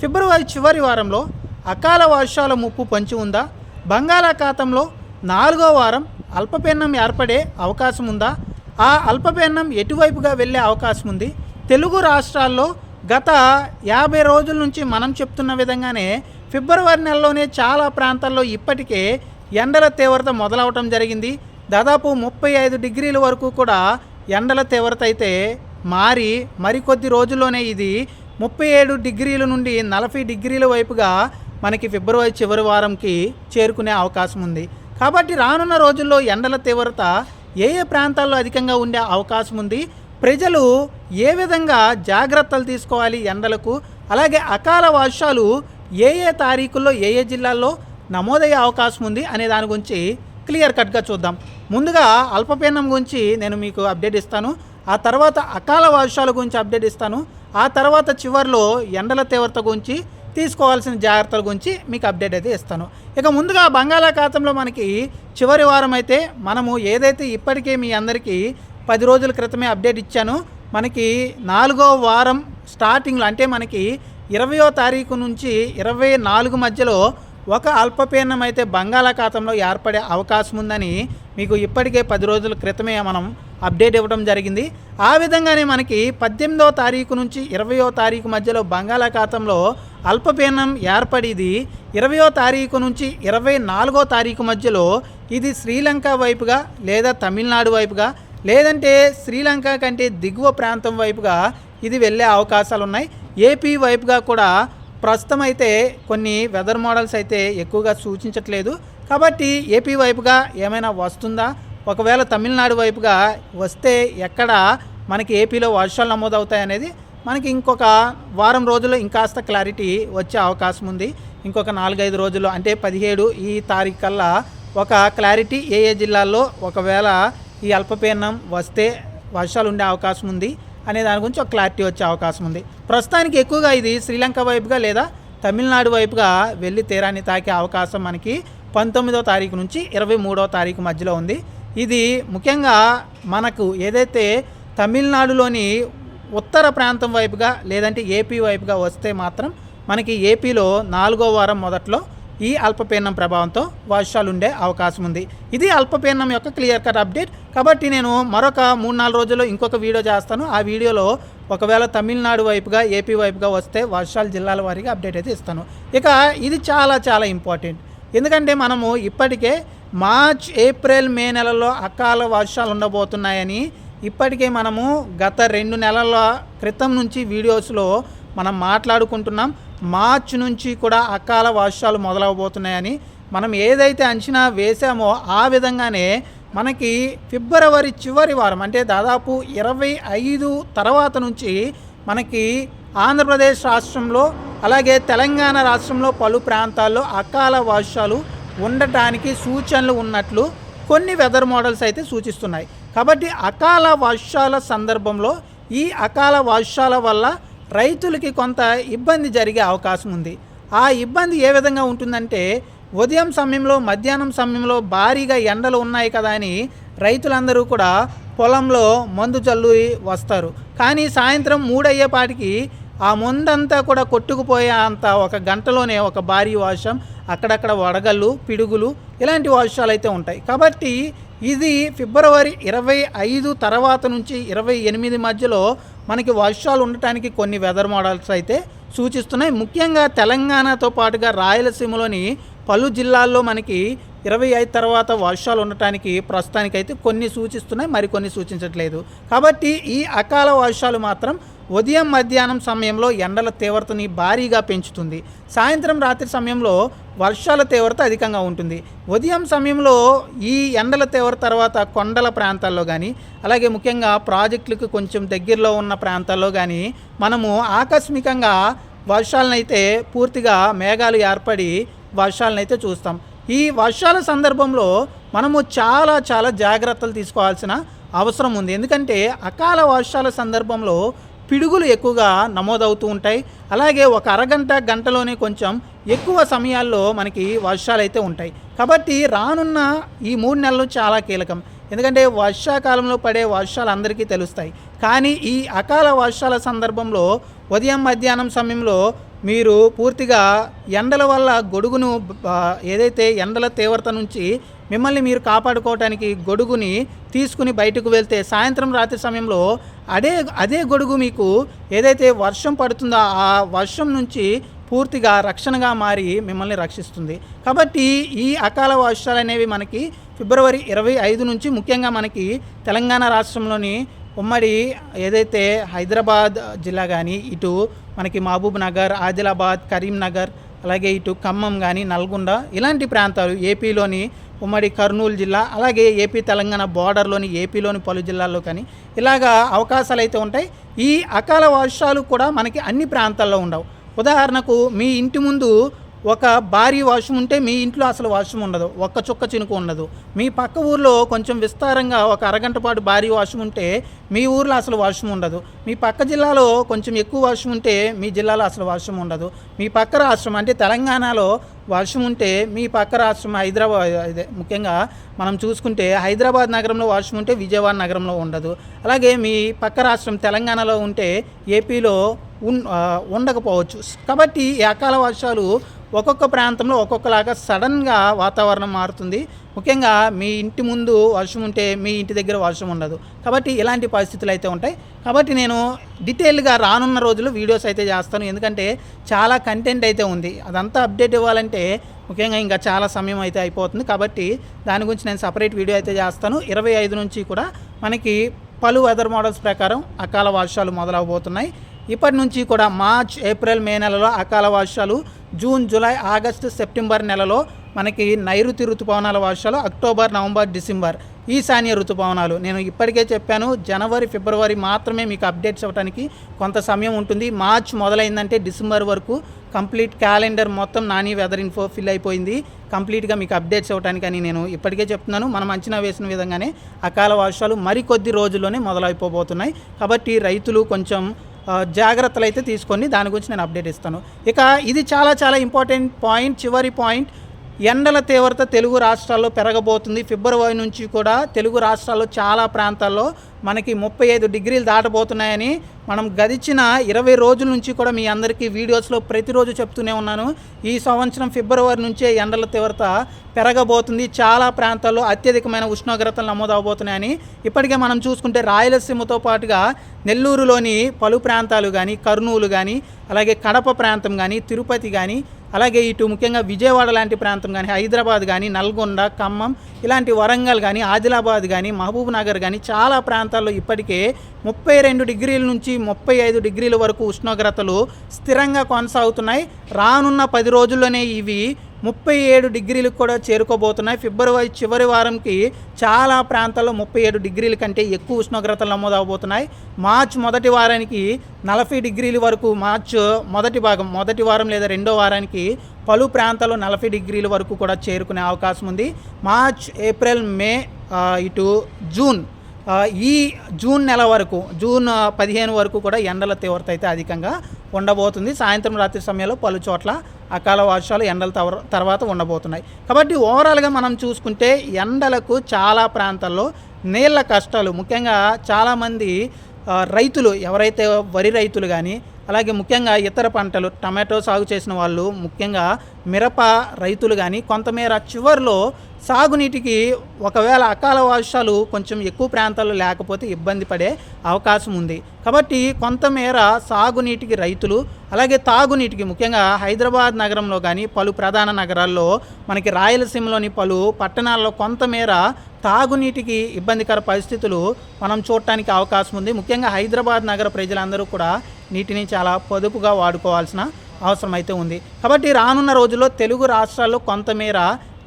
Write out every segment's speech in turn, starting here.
ఫిబ్రవరి చివరి వారంలో అకాల వర్షాల ముప్పు పంచి ఉందా? బంగాళాఖాతంలో నాలుగో వారం అల్పపీడనం ఏర్పడే అవకాశం ఉందా? ఆ అల్పపీడనం ఎటువైపుగా వెళ్ళే అవకాశం ఉంది? తెలుగు రాష్ట్రాల్లో గత యాభై రోజుల నుంచి మనం చెప్తున్న విధంగానే ఫిబ్రవరి నెలలోనే చాలా ప్రాంతాల్లో ఇప్పటికే ఎండల తీవ్రత మొదలవటం జరిగింది. దాదాపు ముప్పై ఐదు డిగ్రీల వరకు కూడా ఎండల తీవ్రత అయితే మారి మరికొద్ది రోజుల్లోనే ఇది ముప్పై ఏడు డిగ్రీల నుండి నలభై డిగ్రీల వైపుగా మనకి ఫిబ్రవరి చివరి వారంకి చేరుకునే అవకాశం ఉంది. కాబట్టి రానున్న రోజుల్లో ఎండల తీవ్రత ఏ ఏ ప్రాంతాల్లో అధికంగా ఉండే అవకాశం ఉంది? ప్రజలు ఏ విధంగా జాగ్రత్తలు తీసుకోవాలి ఎండలకు? అలాగే అకాల వర్షాలు ఏ ఏ తారీఖుల్లో ఏ ఏ జిల్లాల్లో నమోదయ్యే అవకాశం ఉంది అనే దాని గురించి క్లియర్ కట్గా చూద్దాం. ముందుగా అల్పపీడనం గురించి నేను మీకు అప్డేట్ ఇస్తాను. ఆ తర్వాత అకాల వర్షాల గురించి అప్డేట్ ఇస్తాను. ఆ తర్వాత చివరిలో ఎండల తీవ్రత గురించి తీసుకోవాల్సిన జాగ్రత్తల గురించి మీకు అప్డేట్ అయితే ఇస్తాను. ఇక ముందుగా బంగాళాఖాతంలో మనకి చివరి వారం అయితే మనము ఏదైతే ఇప్పటికే మీ అందరికీ పది రోజుల క్రితమే అప్డేట్ ఇచ్చాను మనకి నాలుగో వారం స్టార్టింగ్లో అంటే మనకి ఇరవయో తారీఖు నుంచి ఇరవై నాలుగు మధ్యలో ఒక అల్పపీడనం అయితే బంగాళాఖాతంలో ఏర్పడే అవకాశం ఉందని మీకు ఇప్పటికే పది రోజుల క్రితమే మనం అప్డేట్ ఇవ్వడం జరిగింది. ఆ విధంగానే మనకి పద్దెనిమిదవ తారీఖు నుంచి ఇరవయో తారీఖు మధ్యలో బంగాళాఖాతంలో అల్పపీడనం ఏర్పడిది. ఇరవయో తారీఖు నుంచి ఇరవై నాలుగో తారీఖు మధ్యలో ఇది శ్రీలంక వైపుగా లేదా తమిళనాడు వైపుగా లేదంటే శ్రీలంక కంటే దిగువ ప్రాంతం వైపుగా ఇది వెళ్ళే అవకాశాలు ఉన్నాయి. ఏపీ వైపుగా కూడా ప్రస్తుతం అయితే కొన్ని వెదర్ మోడల్స్ అయితే ఎక్కువగా సూచించట్లేదు. కాబట్టి ఏపీ వైపుగా ఏమైనా వస్తుందా? ఒకవేళ తమిళనాడు వైపుగా వస్తే ఎక్కడ మనకి ఏపీలో వర్షాలు నమోదవుతాయి అనేది మనకి ఇంకొక వారం రోజుల్లో ఇంకాస్త క్లారిటీ వచ్చే అవకాశం ఉంది. ఇంకొక నాలుగైదు రోజుల్లో అంటే పదిహేడు ఈ తారీఖు కల్లా ఒక క్లారిటీ ఏ ఏ జిల్లాల్లో ఒకవేళ ఈ అల్పపీడనం వస్తే వర్షాలు ఉండే అవకాశం ఉంది అనే దాని గురించి ఒక క్లారిటీ వచ్చే అవకాశం ఉంది. ప్రస్తుతానికి ఎక్కువగా ఇది శ్రీలంక వైపుగా లేదా తమిళనాడు వైపుగా వెళ్ళి తీరాన్ని తాకే అవకాశం మనకి పంతొమ్మిదో తారీఖు నుంచి ఇరవై మూడో తారీఖు మధ్యలో ఉంది. ఇది ముఖ్యంగా మనకు ఏదైతే తమిళనాడులోని ఉత్తర ప్రాంతం వైపుగా లేదంటే ఏపీ వైపుగా వస్తే మాత్రం మనకి ఏపీలో నాలుగో వారం మొదట్లో ఈ అల్పపీడనం ప్రభావంతో వర్షాలు ఉండే అవకాశం ఉంది ఇది అల్పపీడనం యొక్క క్లియర్ కట్ అప్డేట్. కాబట్టి నేను మరొక మూడు నాలుగు రోజుల్లో ఇంకొక వీడియో చేస్తాను. ఆ వీడియోలో ఒకవేళ తమిళనాడు వైపుగా ఏపీ వైపుగా వస్తే వర్షాలు జిల్లాల వారీగా అప్డేట్ అయితే ఇస్తాను. ఇక ఇది చాలా చాలా ఇంపార్టెంట్. ఎందుకంటే మనము ఇప్పటికే మార్చ్ ఏప్రిల్ మే నెలలో అకాల వర్షాలు ఉండబోతున్నాయని ఇప్పటికే మనము గత రెండు నెలల క్రితం నుంచి వీడియోస్లో మనం మాట్లాడుకుంటున్నాం. మార్చ్ నుంచి కూడా అకాల వర్షాలు మొదలవబోతున్నాయని మనం ఏదైతే అంచనా వేసామో ఆ విధంగానే మనకి ఫిబ్రవరి చివరి వారం అంటే దాదాపు ఇరవై ఐదు తర్వాత నుంచి మనకి ఆంధ్రప్రదేశ్ రాష్ట్రంలో అలాగే తెలంగాణ రాష్ట్రంలో పలు ప్రాంతాల్లో అకాల వర్షాలు ఉండటానికి సూచనలు ఉన్నట్లు కొన్ని వెదర్ మోడల్స్ అయితే సూచిస్తున్నాయి. కాబట్టి అకాల వర్షాల సందర్భంలో ఈ అకాల వర్షాల వల్ల రైతులకి కొంత ఇబ్బంది జరిగే అవకాశం ఉంది. ఆ ఇబ్బంది ఏ విధంగా ఉంటుందంటే ఉదయం సమయంలో మధ్యాహ్నం సమయంలో భారీగా ఎండలు ఉన్నాయి కదా అని రైతులందరూ కూడా పొలంలో మందు చల్లు వస్తారు. కానీ సాయంత్రం మూడయ్యేపాటికి ఆ ముందంతా కూడా కొట్టుకుపోయే అంత ఒక గంటలోనే ఒక భారీ వర్షం అక్కడక్కడ వడగళ్ళు పిడుగులు ఇలాంటి వర్షాలు అయితే ఉంటాయి. కాబట్టి ఇది ఫిబ్రవరి ఇరవై ఐదు తర్వాత నుంచి ఇరవై ఎనిమిది మధ్యలో మనకి వర్షాలు ఉండటానికి కొన్ని వెదర్ మోడల్స్ అయితే సూచిస్తున్నాయి. ముఖ్యంగా తెలంగాణతో పాటుగా రాయలసీమలోని పలు జిల్లాల్లో మనకి ఇరవై ఐదు తర్వాత వర్షాలు ఉండటానికి ప్రస్తుతానికైతే కొన్ని సూచిస్తున్నాయి మరికొన్ని సూచించట్లేదు. కాబట్టి ఈ అకాల వర్షాలు మాత్రం ఉదయం మధ్యాహ్నం సమయంలో ఎండల తీవ్రతని భారీగా పెంచుతుంది. సాయంత్రం రాత్రి సమయంలో వర్షాల తీవ్రత అధికంగా ఉంటుంది. ఉదయం సమయంలో ఈ ఎండల తీవ్రత తర్వాత కొండల ప్రాంతాల్లో కానీ అలాగే ముఖ్యంగా ప్రాజెక్టులకు కొంచెం దగ్గరలో ఉన్న ప్రాంతాల్లో కానీ మనము ఆకస్మికంగా వర్షాలనైతే పూర్తిగా మేఘాలు ఏర్పడి వర్షాలనైతే చూస్తాం. ఈ వర్షాల సందర్భంలో మనము చాలా చాలా జాగ్రత్తలు తీసుకోవాల్సిన అవసరం ఉంది. ఎందుకంటే అకాల వర్షాల సందర్భంలో పిడుగులు ఎక్కువగా నమోదవుతూ ఉంటాయి. అలాగే ఒక అరగంట గంటలోనే కొంచెం ఎక్కువ సమయాల్లో మనకి వర్షాలు అయితే ఉంటాయి. కాబట్టి రానున్న ఈ మూడు నెలలు చాలా కీలకం. ఎందుకంటే వర్షాకాలంలో పడే వర్షాలు అందరికీ తెలుస్తాయి. కానీ ఈ అకాల వర్షాల సందర్భంలో ఉదయం మధ్యాహ్నం సమయంలో మీరు పూర్తిగా ఎండల వల్ల గొడుగును ఏదైతే ఎండల తీవ్రత నుంచి మిమ్మల్ని మీరు కాపాడుకోవటానికి గొడుగుని తీసుకుని బయటకు వెళ్తే సాయంత్రం రాత్రి సమయంలో అదే అదే గొడుగు మీకు ఏదైతే వర్షం పడుతుందో ఆ వర్షం నుంచి పూర్తిగా రక్షణగా మారి మిమ్మల్ని రక్షిస్తుంది. కాబట్టి ఈ అకాల వర్షాలు అనేవి మనకి ఫిబ్రవరి ఇరవై ఐదు నుంచి ముఖ్యంగా మనకి తెలంగాణ రాష్ట్రంలోని ఉమ్మడి ఏదైతే హైదరాబాద్ జిల్లా కానీ ఇటు మనకి మహబూబ్ నగర్ ఆదిలాబాద్ కరీంనగర్ అలాగే ఇటు ఖమ్మం కానీ నల్గొండ ఇలాంటి ప్రాంతాలు ఏపీలోని ఉమ్మడి కర్నూలు జిల్లా అలాగే ఏపీ తెలంగాణ బార్డర్లోని ఏపీలోని పలు జిల్లాల్లో కానీ ఇలాగా అవకాశాలు అయితే ఉంటాయి. ఈ అకాల వర్షాలు కూడా మనకి అన్ని ప్రాంతాల్లో ఉండవు. ఉదాహరణకు మీ ఇంటి ముందు ఒక భారీ వర్షం ఉంటే మీ ఇంట్లో అసలు వర్షం ఉండదు. ఒక్క చుక్క చినుకు ఉండదు. మీ పక్క ఊర్లో కొంచెం విస్తారంగా ఒక అరగంట పాటు భారీ వర్షం ఉంటే మీ ఊర్లో అసలు వర్షం ఉండదు. మీ పక్క జిల్లాలో కొంచెం ఎక్కువ వర్షం ఉంటే మీ జిల్లాలో అసలు వర్షం ఉండదు. మీ పక్క రాష్ట్రం అంటే తెలంగాణలో వర్షం ఉంటే మీ పక్క రాష్ట్రం హైదరాబాద్ ఇదే ముఖ్యంగా మనం చూసుకుంటే హైదరాబాద్ నగరంలో వర్షం ఉంటే విజయవాడ నగరంలో ఉండదు. అలాగే మీ పక్క రాష్ట్రం తెలంగాణలో ఉంటే ఏపీలో ఉండకపోవచ్చు. కాబట్టి ఈ అకాల వర్షాలు ఒక్కొక్క ప్రాంతంలో ఒక్కొక్కలాగా సడన్గా వాతావరణం మారుతుంది. ముఖ్యంగా మీ ఇంటి ముందు వర్షం ఉంటే మీ ఇంటి దగ్గర వర్షం ఉండదు. కాబట్టి ఇలాంటి పరిస్థితులు అయితే ఉంటాయి. కాబట్టి నేను డీటెయిల్గా రానున్న రోజులు వీడియోస్ అయితే చేస్తాను. ఎందుకంటే చాలా కంటెంట్ అయితే ఉంది. అదంతా అప్డేట్ ఇవ్వాలంటే ముఖ్యంగా ఇంకా చాలా సమయం అయితే అయిపోతుంది. కాబట్టి దాని గురించి నేను సపరేట్ వీడియో అయితే చేస్తాను. ఇరవై ఐదు నుంచి కూడా మనకి పలు వెదర్ మోడల్స్ ప్రకారం అకాల వర్షాలు మొదలవబోతున్నాయి. ఇప్పటి నుంచి కూడా మార్చ్ ఏప్రిల్ మే నెలలో అకాల వర్షాలు జూన్ జూలై ఆగస్టు సెప్టెంబర్ నెలలో మనకి నైరుతి ఋతుపవనాల వర్షాలు అక్టోబర్ నవంబర్ డిసెంబర్ ఈశాన్య ఋతుపవనాలు. నేను ఇప్పటికే చెప్పాను జనవరి ఫిబ్రవరి మాత్రమే మీకు అప్డేట్స్ అవ్వడానికి కొంత సమయం ఉంటుంది. మార్చ్ మొదలైందంటే డిసెంబర్ వరకు కంప్లీట్ క్యాలెండర్ మొత్తం నాని వెదర్ ఇన్ఫో ఫిల్ అయిపోయింది. కంప్లీట్గా మీకు అప్డేట్స్ ఇవ్వడానికి అని నేను ఇప్పటికే చెప్తున్నాను. మనం అంచనా వేసిన విధంగానే అకాల వర్షాలు మరికొద్ది రోజుల్లోనే మొదలైపోబోతున్నాయి. కాబట్టి రైతులు కొంచెం జాగ్రత్తలు అయితే తీసుకొని దాని గురించి నేను అప్డేట్ ఇస్తాను. ఇక ఇది చాలా చాలా ఇంపార్టెంట్ పాయింట్ చివరి పాయింట్. ఎండల తీవ్రత తెలుగు రాష్ట్రాల్లో పెరగబోతుంది. ఫిబ్రవరి నుంచి కూడా తెలుగు రాష్ట్రాల్లో చాలా ప్రాంతాల్లో మనకి ముప్పై ఐదు డిగ్రీలు దాటబోతున్నాయని మనం గడిచిన ఇరవై రోజుల నుంచి కూడా మీ అందరికీ వీడియోస్లో ప్రతిరోజు చెప్తూనే ఉన్నాను. ఈ సంవత్సరం ఫిబ్రవరి నుంచే ఎండల తీవ్రత పెరగబోతుంది. చాలా ప్రాంతాల్లో అత్యధికమైన ఉష్ణోగ్రతలు నమోదవబోతున్నాయని ఇప్పటికే మనం చూసుకుంటే రాయలసీమతో పాటుగా నెల్లూరులోని పలు ప్రాంతాలు కానీ కర్నూలు కానీ అలాగే కడప ప్రాంతం కానీ తిరుపతి కానీ అలాగే ఇటు ముఖ్యంగా విజయవాడ లాంటి ప్రాంతం కానీ హైదరాబాద్ కానీ నల్గొండ ఖమ్మం ఇలాంటి వరంగల్ కానీ ఆదిలాబాద్ కానీ మహబూబ్ నగర్ కానీ చాలా ప్రాంతాల్లో ఇప్పటికే ముప్పై రెండు డిగ్రీల నుంచి ముప్పై ఐదు డిగ్రీల వరకు ఉష్ణోగ్రతలు స్థిరంగా కొనసాగుతున్నాయి. రానున్న పది రోజుల్లోనే ఇవి ముప్పై ఏడు డిగ్రీలకు కూడా చేరుకోబోతున్నాయి. ఫిబ్రవరి చివరి వారంకి చాలా ప్రాంతాల్లో ముప్పై ఏడు డిగ్రీల కంటే ఎక్కువ ఉష్ణోగ్రతలు నమోదవబోతున్నాయి. మార్చ్ మొదటి వారానికి నలభై డిగ్రీల వరకు మార్చ్ మొదటి భాగం మొదటి వారం లేదా రెండో వారానికి పలు ప్రాంతాల్లో నలభై డిగ్రీల వరకు కూడా చేరుకునే అవకాశం ఉంది. మార్చ్ ఏప్రిల్ మే ఇటు జూన్ ఈ జూన్ నెల వరకు జూన్ పదిహేను వరకు కూడా ఎండల తీవ్రత అయితే అధికంగా ఉండబోతుంది. సాయంత్రం రాత్రి సమయంలో పలు చోట్ల అకాల వర్షాలు ఎండల తవర- తర్వాత ఉండబోతున్నాయి. కాబట్టి ఓవరాల్గా మనం చూసుకుంటే ఎండలకు చాలా ప్రాంతాల్లో నీళ్ళ కష్టాలు ముఖ్యంగా చాలామంది రైతులు ఎవరైతే వరి రైతులు కానీ అలాగే ముఖ్యంగా ఇతర పంటలు టమాటో సాగు చేసిన వాళ్ళు ముఖ్యంగా మిరప రైతులు కానీ కొంతమేర చివర్లో సాగునీటికి ఒకవేళ అకాల వర్షాలు కొంచెం ఎక్కువ ప్రాంతాల్లో లేకపోతే ఇబ్బంది పడే అవకాశం ఉంది. కాబట్టి కొంతమేర సాగునీటికి రైతులు అలాగే తాగునీటికి ముఖ్యంగా హైదరాబాద్ నగరంలో కానీ పలు ప్రధాన నగరాల్లో మనకి రాయలసీమలోని పలు పట్టణాల్లో కొంతమేర తాగునీటికి ఇబ్బందికర పరిస్థితులు మనం చూడటానికి అవకాశం ఉంది. ముఖ్యంగా హైదరాబాద్ నగర ప్రజలందరూ కూడా నీటిని చాలా పొదుపుగా వాడుకోవాల్సిన అవసరం అయితే ఉంది. కాబట్టి రానున్న రోజుల్లో తెలుగు రాష్ట్రాల్లో కొంతమేర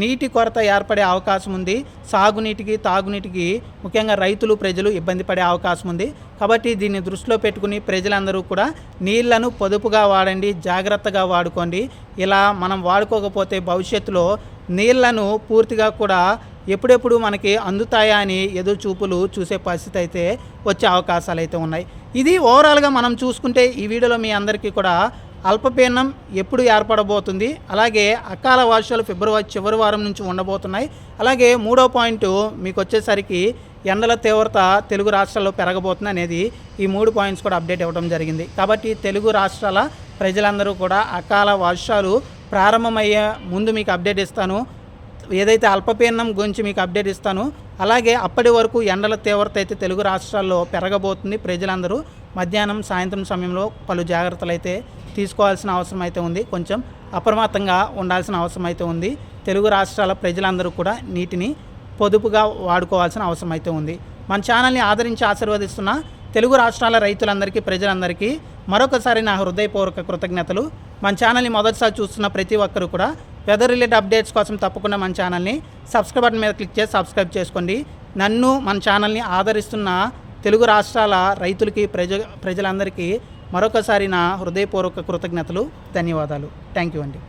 నీటి కొరత ఏర్పడే అవకాశం ఉంది. సాగునీటికి తాగునీటికి ముఖ్యంగా రైతులు ప్రజలు ఇబ్బంది పడే అవకాశం ఉంది. కాబట్టి దీన్ని దృష్టిలో పెట్టుకుని ప్రజలందరూ కూడా నీళ్ళను పొదుపుగా వాడండి జాగ్రత్తగా వాడుకోండి. ఇలా మనం వాడుకోకపోతే భవిష్యత్తులో నీళ్ళను పూర్తిగా కూడా ఎప్పుడెప్పుడు మనకి అందుతాయా అని ఎదురు చూపులు చూసే పరిస్థితి అయితే వచ్చే అవకాశాలు అయితే ఉన్నాయి. ఇది ఓవరాల్గా మనం చూసుకుంటే ఈ వీడియోలో మీ అందరికీ కూడా అల్పపీడనం ఎప్పుడు ఏర్పడబోతుంది అలాగే అకాల వర్షాలు ఫిబ్రవరి చివరి వారం నుంచి ఉండబోతున్నాయి అలాగే మూడో పాయింట్ మీకు వచ్చేసరికి ఎండల తీవ్రత తెలుగు రాష్ట్రాల్లో పెరగబోతుంది అనేది ఈ మూడు పాయింట్స్ కూడా అప్డేట్ ఇవ్వడం జరిగింది. కాబట్టి తెలుగు రాష్ట్రాల ప్రజలందరూ కూడా అకాల వర్షాలు ప్రారంభమయ్యే ముందు మీకు అప్డేట్ ఇస్తాను. ఏదైతే అల్పపీడనం గురించి మీకు అప్డేట్ ఇస్తాను అలాగే అప్పటి వరకు ఎండల తీవ్రత అయితే తెలుగు రాష్ట్రాల్లో పెరగబోతుంది. ప్రజలందరూ మధ్యాహ్నం సాయంత్రం సమయంలో పలు జాగ్రత్తలు అయితే తీసుకోవాల్సిన అవసరం అయితే ఉంది. కొంచెం అప్రమత్తంగా ఉండాల్సిన అవసరం అయితే ఉంది. తెలుగు రాష్ట్రాల ప్రజలందరూ కూడా నీటిని పొదుపుగా వాడుకోవాల్సిన అవసరం అయితే ఉంది. మన ఛానల్ని ఆదరించి ఆశీర్వదిస్తున్న తెలుగు రాష్ట్రాల రైతులందరికీ ప్రజలందరికీ మరొకసారి నా హృదయపూర్వక కృతజ్ఞతలు. మన ఛానల్ని మొదటిసారి చూస్తున్న ప్రతి ఒక్కరు కూడా వెదర్ రిలేటెడ్ అప్డేట్స్ కోసం తప్పకుండా మన ఛానల్ని సబ్స్క్రైబ్ బటన్ మీద క్లిక్ చేసి సబ్స్క్రైబ్ చేసుకోండి. నన్ను మన ఛానల్ని ఆదరిస్తున్న తెలుగు రాష్ట్రాల రైతులకి ప్రజ ప్రజలందరికీ మరొకసారి నా హృదయపూర్వక కృతజ్ఞతలు ధన్యవాదాలు. థ్యాంక్ యూ అండి.